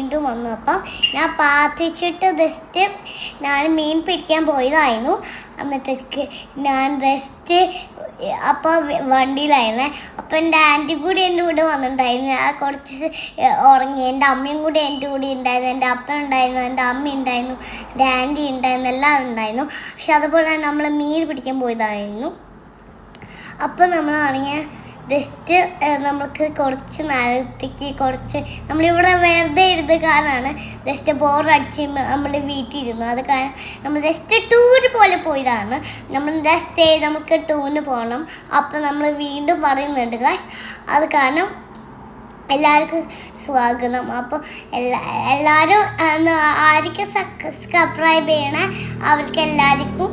വീണ്ടും വന്നു. അപ്പം ഞാൻ പ്രാർത്ഥിച്ചിട്ട് ജസ്റ്റ് ഞാൻ മീൻ പിടിക്കാൻ പോയതായിരുന്നു. എന്നിട്ടേക്ക് ഞാൻ ജസ്റ്റ് അപ്പോൾ വണ്ടിയിലായിരുന്നു. അപ്പം എന്റെ ആന്റി കൂടി എന്റെ കൂടെ വന്നിട്ടുണ്ടായിരുന്നു. ഞാൻ കുറച്ച് ഉറങ്ങി. എന്റെ അമ്മയും കൂടി എന്റെ കൂടെ ഉണ്ടായിരുന്നു. എന്റെ അപ്പൻ ഉണ്ടായിരുന്നു. എന്റെ അമ്മ ഉണ്ടായിരുന്നു. എന്റെ ആന്റി ഉണ്ടായിരുന്നു. എല്ലാവരും ഉണ്ടായിരുന്നു. പക്ഷെ അതുപോലെ തന്നെ നമ്മൾ മീൻ പിടിക്കാൻ പോയതായിരുന്നു. അപ്പം നമ്മളാണെങ്കിൽ ജസ്റ്റ് നമുക്ക് കുറച്ച് നാളത്തേക്ക് കുറച്ച് നമ്മളിവിടെ വെറുതെ ഇരുന്ന് കാരണമാണ് ജസ്റ്റ് ബോറടിച്ച് നമ്മൾ വീട്ടിലിരുന്നു. അത് കാരണം നമ്മൾ ജസ്റ്റ് ടൂർ പോലെ പോയതാണ്. നമ്മൾ ജസ്റ്റ് നമുക്ക് ടൂറിന് പോകണം. അപ്പം നമ്മൾ വീണ്ടും പറയുന്നുണ്ട് കാശ് അത് കാരണം എല്ലാവർക്കും സ്വാഗതം. അപ്പോൾ എല്ലാ എല്ലാവരും ആർക്കും സബ്സ്ക്രൈബ് ചെയ്യണേ അവർക്ക് എല്ലാവർക്കും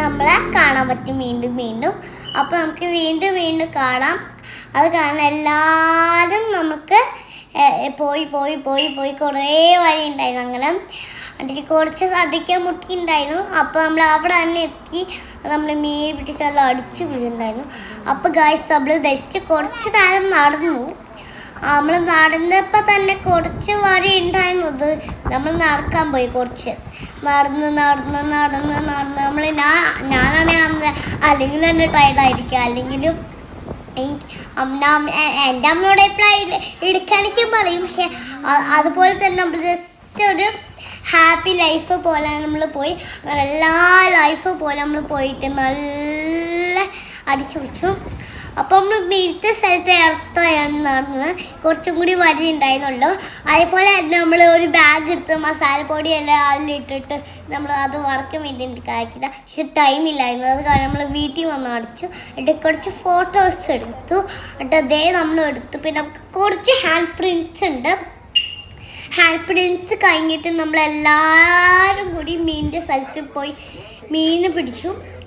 നമ്മളെ കാണാൻ പറ്റും. വീണ്ടും വീണ്ടും. അപ്പോൾ നമുക്ക് വീണ്ടും വീണ്ടും കാണാം. അത് കാരണം എല്ലാവരും നമുക്ക് പോയി പോയി പോയി പോയി കുറേ വഴി ഉണ്ടായിരുന്നു. അങ്ങനെ അതിൽ കുറച്ച് ശ്രദ്ധിക്കാൻ മുട്ടിയിട്ടുണ്ടായിരുന്നു അപ്പോൾ നമ്മൾ അവിടെ തന്നെ എത്തി. നമ്മൾ മീൻ പിടിച്ചെല്ലാം അടിച്ചു പിടിച്ചിട്ടുണ്ടായിരുന്നു അപ്പോൾ ഗായ്സ് നമ്മൾ ജസ്റ്റ് കുറച്ച് നേരം നടന്നു. നമ്മൾ നടന്നപ്പോൾ തന്നെ കുറച്ച് വഴി ഉണ്ടായിരുന്നത് നമ്മൾ നടക്കാൻ പോയി കുറച്ച്. നടന്ന് നടന്ന് നടന്ന് നടന്ന്. നമ്മൾ ഞാൻ ഞാനാണെങ്കിൽ അല്ലെങ്കിൽ തന്നെ ടയർഡായിരിക്കും അല്ലെങ്കിലും എനിക്ക് അമ്മ എന്റെ അമ്മയോട് എപ്പോഴും എടുക്കാനൊക്കെ പറയും. പക്ഷെ അതുപോലെ തന്നെ നമ്മൾ ജസ്റ്റ് ഒരു ഹാപ്പി ലൈഫ് പോലെ നമ്മൾ പോയി. എല്ലാ ലൈഫ് പോലെ നമ്മൾ പോയിട്ട് നല്ല അടിച്ചു പിടിച്ചു അപ്പം നമ്മൾ വീഴ്ത്ത സ്ഥലത്ത് ഇറത്തയാണ് നടന്നത് കുറച്ചും കൂടി വരി ഉണ്ടായിരുന്നുള്ളൂ. അതേപോലെ തന്നെ നമ്മൾ ഒരു ബാഗ് എടുത്ത് മസാലപ്പൊടി എല്ലാം അതിലിട്ടിട്ട് നമ്മൾ അത് വറക്കാൻ വേണ്ടി കാക്കിയത് പക്ഷെ ടൈം ഇല്ലായിരുന്നു. അത് കാരണം നമ്മൾ വീട്ടിൽ വന്ന് അടച്ചു. എന്നിട്ട് കുറച്ച് ഫോട്ടോസ് എടുത്തു. എന്നിട്ട് അതേ നമ്മൾ എടുത്തു. പിന്നെ കുറച്ച് ഹാൻഡ് പ്രിന്റ്സ് ഉണ്ട്. ഹാൻഡ് പ്രിന്റ്സ് കഴിഞ്ഞിട്ട് നമ്മളെല്ലാവരും കൂടി മീനിന്റെ സ്ഥലത്ത് പോയി മീൻ പിടിച്ചു.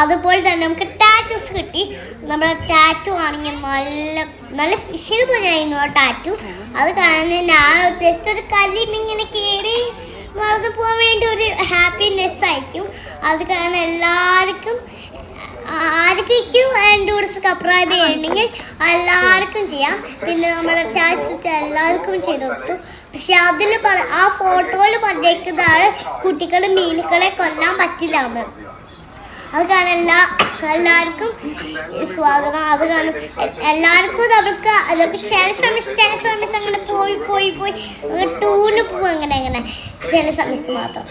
അതുപോലെ തന്നെ നമുക്ക് ടാറ്റൂസ് കിട്ടി. നമ്മുടെ ടാറ്റു ആണെങ്കിൽ നല്ല നല്ല ഫിഷിൽ പോലെയായിരുന്നു ആ ടാറ്റു അത് കാരണം ഞാൻ ഉദ്ദേശിച്ച ഒരു കല്ലിൽ ഇങ്ങനെ കയറി വളർന്നു പോകാൻ വേണ്ടി ഒരു ഹാപ്പിനെസ് ആയിരിക്കും. അത് കാരണം എല്ലാവർക്കും ആർക്കും എന്റെ കൂടെ സബ്സ്ക്രൈബ് ചെയ്യണമെങ്കിൽ എല്ലാവർക്കും ചെയ്യാം. പിന്നെ നമ്മുടെ ടാറ്റൂസ് എല്ലാവർക്കും ചെയ്ത് കൊടുത്തു. പക്ഷെ അതിൽ ആ ഫോട്ടോയിൽ പറഞ്ഞേക്കുന്നതാണ് കുട്ടികളെ മീനുകളെ കൊല്ലാൻ പറ്റില്ല എന്ന്. അത് കാരണം എല്ലാ എല്ലാവർക്കും സ്വാഗതം. അത് കാരണം എല്ലാവർക്കും നമുക്ക് അതൊക്കെ ചില സമയത്ത് ചില സമയത്ത് അങ്ങനെ പോയി പോയി പോയി ടൂറിന് പോകും അങ്ങനെ അങ്ങനെ ചില സമയത്ത് മാത്രം.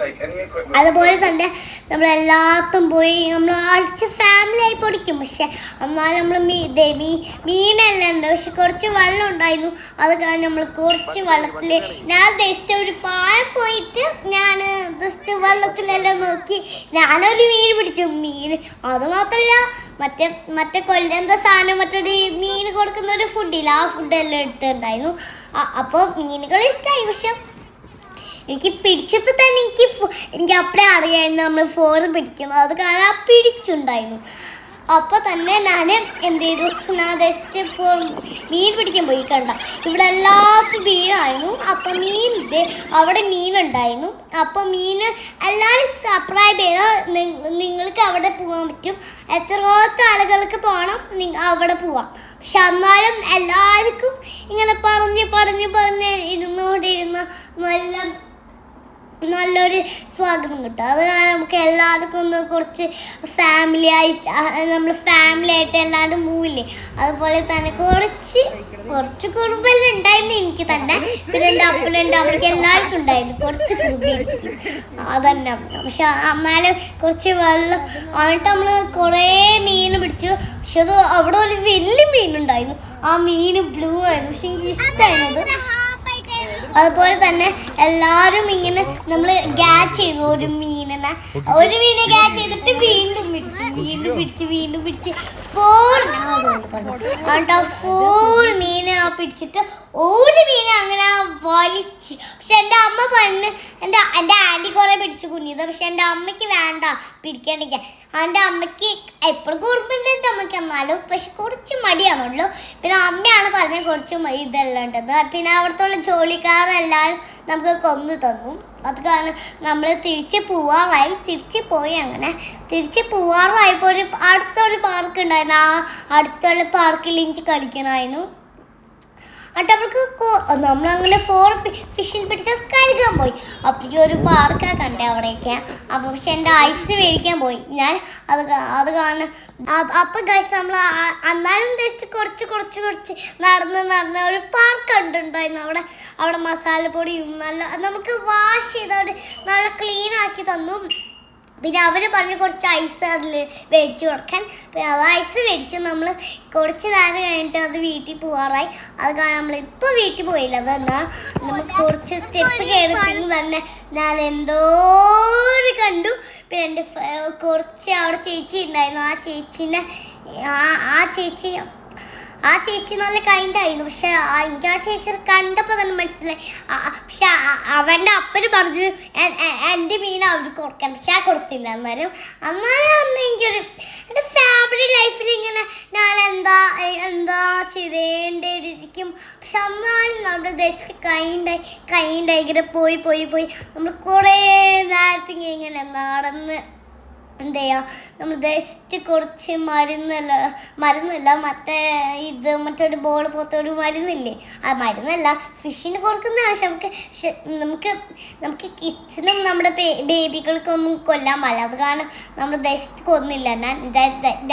അതുപോലെ തന്നെ നമ്മളെല്ലാത്തും പോയി നമ്മൾ ആഴ്ച ഫാമിലി പൊടിക്കും. പക്ഷെ എന്നാലും നമ്മൾ മീ മീ മീനെല്ലാം പക്ഷെ കുറച്ച് വെള്ളം ഉണ്ടായിരുന്നു. അത് കാരണം നമ്മൾ കുറച്ച് വെള്ളത്തിൽ ഞാൻ ജസ്റ്റ് ഒരു പാഴം പോയിട്ട് ഞാൻ ജസ്റ്റ് വെള്ളത്തിലെല്ലാം നോക്കി. ഞാനൊരു മീൻ പിടിച്ചു. മീൻ അത് മാത്രമല്ല മറ്റേ മറ്റേ കൊല്ലന്ത സാധനം മറ്റൊരു മീൻ കൊടുക്കുന്ന ഒരു ഫുഡില്ല ആ ഫുഡെല്ലാം ഇട്ടുണ്ടായിരുന്നു അപ്പോൾ മീനുകൾ ഇഷ്ടമായി പക്ഷെ എനിക്ക് പിടിച്ചപ്പോൾ തന്നെ എനിക്ക് എനിക്ക് അപ്പഴേ അറിയായിരുന്നു നമ്മൾ ഫോർ പിടിക്കുന്നത്. അത് കാരണം പിടിച്ചുണ്ടായിരുന്നു. അപ്പോൾ തന്നെ ഞാൻ എന്ത് ചെയ്തു? ഞാൻ ജസ്റ്റ് ഇപ്പോൾ മീൻ പിടിക്കാൻ പോയി കണ്ട. ഇവിടെ എല്ലാത്തും മീനായിരുന്നു അപ്പം മീൻ അവിടെ അവിടെ മീനുണ്ടായിരുന്നു അപ്പം മീൻ എല്ലാവരും സബ്സ്ക്രൈബ് ചെയ്താൽ നിങ്ങൾക്ക് അവിടെ പോകാൻ പറ്റും. എത്രയോത്ത ആളുകൾക്ക് പോകണം അവിടെ പോവാം. പക്ഷെ എന്നാലും എല്ലാവർക്കും ഇങ്ങനെ പറഞ്ഞ് പറഞ്ഞ് പറഞ്ഞ് ഇരുന്നോണ്ടിരുന്ന നല്ല നല്ലൊരു സ്വാഗതം കിട്ടും. അത് നമുക്ക് എല്ലാവർക്കും ഒന്ന് കുറച്ച് ഫാമിലി ആയി നമ്മൾ ഫാമിലി ആയിട്ട് എല്ലാവരും പോവില്ലേ? അതുപോലെ തന്നെ കുറച്ച് കുറച്ച് കുറുമ്പെല്ലാം ഉണ്ടായിരുന്നു എനിക്ക് തന്നെ. പിന്നെ എന്റെ അപ്പനും എന്റെ അമ്മയ്ക്ക് എല്ലാവർക്കും ഉണ്ടായിരുന്നു. കുറച്ച് കുറുമ്പ് അതന്നെ. പക്ഷെ എന്നാലും കുറച്ച് വെള്ളം എന്നിട്ട് നമ്മൾ കുറേ മീൻ പിടിച്ചു. പക്ഷെ അത് അവിടെ ഒരു വലിയ മീനുണ്ടായിരുന്നു ആ മീൻ ബ്ലൂ ആയിരുന്നു. പക്ഷെ എനിക്ക് ഇഷ്ടമായിരുന്നു അതുപോലെ തന്നെ എല്ലാവരും ഇങ്ങനെ നമ്മൾ ഗാച്ച് ചെയ്തു. ഒരു മീനിനെ. ഒരു മീനെ ഗാച്ച് ചെയ്തിട്ട് വീണ്ടും പിടിച്ചു. വീണ്ടും പിടിച്ച് വീണ്ടും പിടിച്ച്. ഫോർ എന്നിട്ട് ഫോർ മീൻ പിടിച്ചിട്ട് ഒരു മീനെ അങ്ങനെ വലിച്ച്. പക്ഷെ എന്റെ അമ്മ പറഞ്ഞ് എന്റെ എന്റെ ആന്റി കുറേ പിടിച്ചു കുഞ്ഞിത് പക്ഷെ എന്റെ അമ്മയ്ക്ക് വേണ്ട പിടിക്കാണ്ടിരിക്കാൻ. എന്റെ അമ്മയ്ക്ക് എപ്പോഴും കുറുമ്പുണ്ട് അമ്മയ്ക്ക് എന്നാലും പക്ഷെ കുറച്ച് മടിയാണുള്ളൂ പിന്നെ അമ്മയാണ് പറഞ്ഞത് കുറച്ച് ഇതെല്ലാം ഉണ്ടത് പിന്നെ അവിടുത്തെ ജോലിക്കാരെല്ലാവരും നമുക്ക് കൊന്നു തന്നു. അത് കാരണം നമ്മൾ തിരിച്ച് പോവാറായി. തിരിച്ച് പോയി അങ്ങനെ. തിരിച്ച് പോവാറായപ്പോൾ ഒരു അടുത്തൊരു പാർക്ക് ഉണ്ടായിരുന്നു. ആ അടുത്തുള്ള പാർക്കിൽ എനിക്ക് കളിക്കണമായിരുന്നു. എന്നിട്ട് അവൾക്ക് നമ്മളങ്ങനെ ഫോർ ഫിഷിൽ പിടിച്ച് കഴുകാൻ പോയി. അപ്പോൾ ഒരു പാർക്കാ കണ്ടേ അവിടേക്ക് അപ്പോൾ പക്ഷെ എന്റെ ഐസ് മേടിക്കാൻ പോയി. ഞാൻ അത് അത് കാണാൻ അപ്പം ഗൈസ് നമ്മൾ അന്നാലും ജസ്റ്റ് കുറച്ച് കുറച്ച് കുറച്ച് നടന്ന് നടന്ന് ഒരു പാർക്ക് കണ്ടുണ്ടായിരുന്നു അവിടെ അവിടെ മസാലപ്പൊടിയും നല്ല നമുക്ക് വാഷ് ചെയ്തവിടെ നല്ല ക്ലീൻ ആക്കി തന്നു. പിന്നെ അവർ പറഞ്ഞു കുറച്ച് ഐസ് അതിൽ മേടിച്ച് കൊടുക്കാൻ. പിന്നെ അത് ഐസ് മേടിച്ചു നമ്മൾ കുറച്ച് നേരം കഴിഞ്ഞിട്ട് അത് വീട്ടിൽ പോകാറായി അത് നമ്മൾ ഇപ്പോൾ വീട്ടിൽ പോയില്ല. അതെന്നാൽ നമുക്ക് കുറച്ച് സ്റ്റെപ്പ് കയറിപ്പിന്ന് തന്നെ ഞാൻ എന്തോ ഒരു കണ്ടു. പിന്നെ എന്റെ കുറച്ച് അവിടെ ചേച്ചി ഉണ്ടായിരുന്നു. ആ ചേച്ചീനെ ആ ആ ചേച്ചി ആ ചേച്ചി നല്ല കൈൻഡ് ആയിരുന്നു. പക്ഷെ എനിക്ക് ആ ചേച്ചി കണ്ടപ്പോൾ തന്നെ മനസ്സിലായി. പക്ഷെ അവന്റെ അപ്പന് പറഞ്ഞു "എ- എ- എന്റെ മീൻ അവർക്ക് കൊടുക്കാൻ പക്ഷെ ആ കൊടുത്തില്ല. എന്നാലും എന്നാലും അന്ന് എനിക്കൊരു എന്റെ ഫാമിലി ലൈഫിൽ ഇങ്ങനെ ഞാൻ എന്താ എന്താ ചെയ്തേണ്ടിരിക്കും പക്ഷെ അന്നാലും നമ്മുടെ ദേശത്ത് കൈൻഡായി കൈൻഡായി ഇങ്ങനെ പോയി പോയി പോയി. നമ്മൾ കുറേ നേരത്തെ ഇങ്ങനെ നടന്ന് എന്താ ചെയ്യുക നമ്മൾ ജസ്റ്റ് കുറച്ച് മരുന്നല്ല മരുന്നല്ല മറ്റേ ഇത് മറ്റൊരു ബോൾ പോലത്തെ ഒരു മരുന്നില്ലേ? ആ മരുന്നല്ല ഫിഷിന് കൊടുക്കുന്ന പക്ഷെ നമുക്ക് നമുക്ക് നമുക്ക് കിച്ചനും നമ്മുടെ ബേബികൾക്കൊന്നും കൊല്ലാൻ പാടില്ല. അത് കാരണം നമ്മൾ ജസ്റ്റ് കൊന്നില്ല. ഞാൻ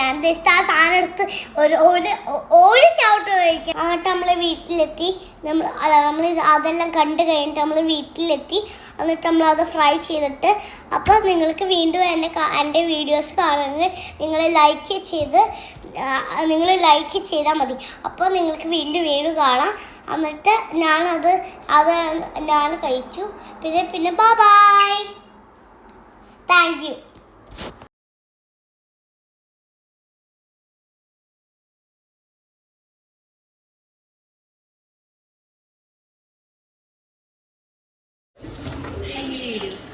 ഞാൻ ജസ്റ്റ് ആ സാധനം എടുത്ത് ഒരു ഒരു ഒരു ചവിട്ട് കഴിക്കാം ആട്ട് നമ്മളെ വീട്ടിലെത്തി. നമ്മൾ അല്ല നമ്മൾ അതെല്ലാം കണ്ടു കഴിഞ്ഞിട്ട് നമ്മൾ വീട്ടിലെത്തി. എന്നിട്ട് നമ്മൾ അത് ഫ്രൈ ചെയ്തിട്ട് അപ്പോൾ നിങ്ങൾക്ക് വീണ്ടും എന്റെ എന്റെ വീഡിയോസ് കാണുന്നത് നിങ്ങൾ ലൈക്ക് ചെയ്ത് നിങ്ങൾ ലൈക്ക് ചെയ്താൽ മതി. അപ്പോൾ നിങ്ങൾക്ക് വീണ്ടും വീണ്ടും കാണാം. എന്നിട്ട് ഞാനത് അത് ഞാൻ കഴിച്ചു. പിന്നെ പിന്നെ bye bye thank you and you need it.